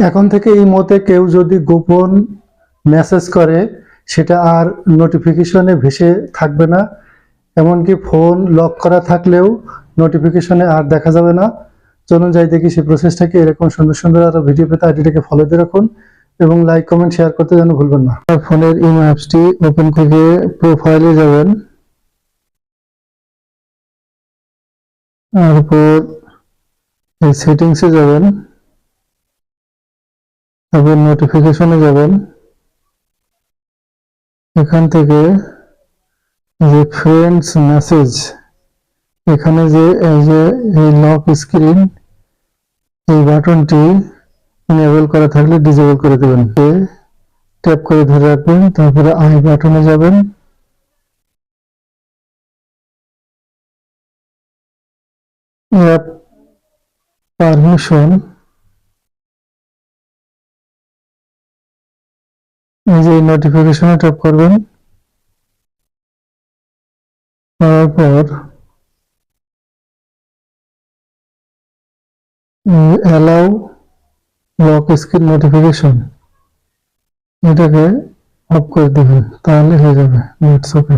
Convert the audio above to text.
এখন থেকে এই মতে কেউ যদি গোপন মেসেজ করে, সেটা আর নোটিফিকেশনে ভেসে থাকবে না। এমনকি ফোন লক করা থাকলেও নোটিফিকেশনে আর দেখা যাবে না। চলুন যাই দেখি সেই প্রসেসটাকে এরকম সুন্দর সুন্দর আরও ভিডিও পেতে আইডিটাকে ফলো দিয়ে রাখুন এবং লাইক কমেন্ট শেয়ার করতে যেন ভুলবেন না। ফোনের ইমো অ্যাপসটি ওপেন থেকে প্রোফাইলে যাবেন। তারপর সেটিংসে যাবেন। তারপর নোটিফিকেশনে যাবেন। এখান থেকে যে ফ্রেন্ডস মেসেজ এখানে যে এই যে এই লক স্ক্রিন এই বাটনটি ইনেবল করা থাকলে ডিজেবল করে দেবেন। ট্যাপ করে ধরে রাখবেন, তারপরে আই বাটনে যাবেন। অ্যাপ পারমিশন এই যে নোটিফিকেশনে ট্যাপ করবেন তারপর অ্যালাউ লক স্ক্রিন নোটিফিকেশন এটাকে অফ করে দেবেন, তাহলে হয়ে যাবে হোয়াটসঅ্যাপে